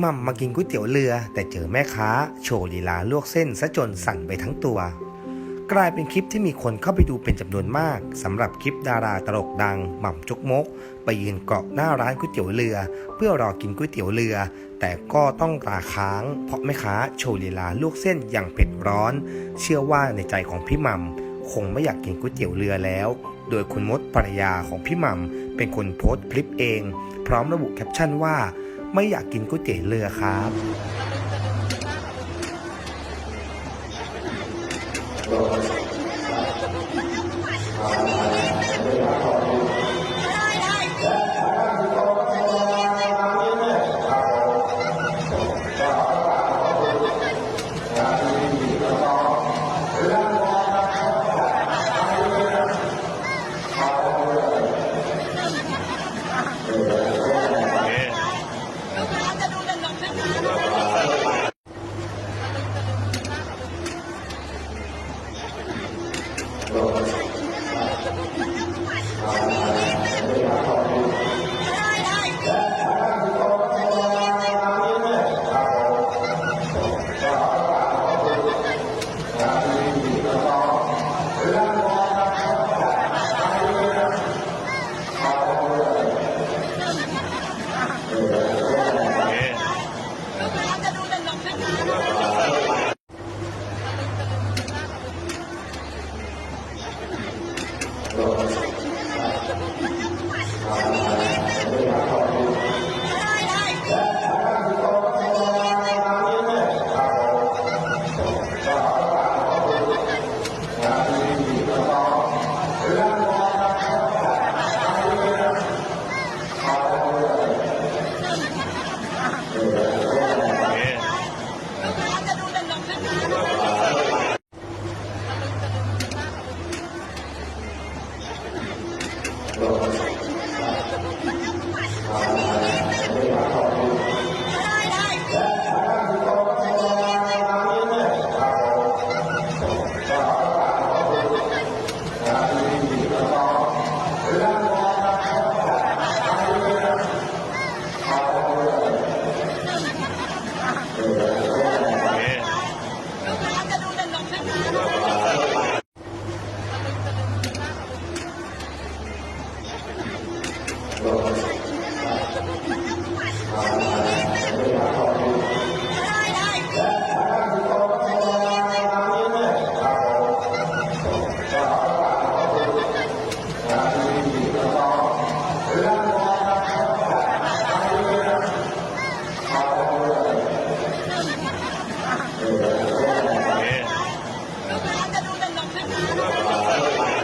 หม่ำมากินก๋วยเตี๋ยวเรือ แต่เจอแม่ค้า โชว์ลีลาลวกเส้นซะจนสั่นไปทั้งตัว กลายเป็นคลิปที่มีคนเข้าไปดูเป็นจำนวนมากสำหรับคลิปดาราตลกดัง หม่ำจุกมก ไปยืนเกาะหน้าร้านก๋วยเตี๋ยวเรือ เพื่อรอกินก๋วยเตี๋ยวเรือ แต่ก็ต้องราค้าง เพราะแม่ค้าโชว์ลีลาลวกเส้นอย่างเผ็ดร้อน เชื่อว่าในใจของพี่หม่ำคงไม่อยากกินก๋วยเตี๋ยวเรือแล้วโดยคุณมดภรรยาของพี่หม่ำเป็นคนโพสต์คลิปเอง พร้อมระบุแคปชั่นว่า ไม่อยากกินก๋วยเตี๋ยวเรือครับ Thank you. โ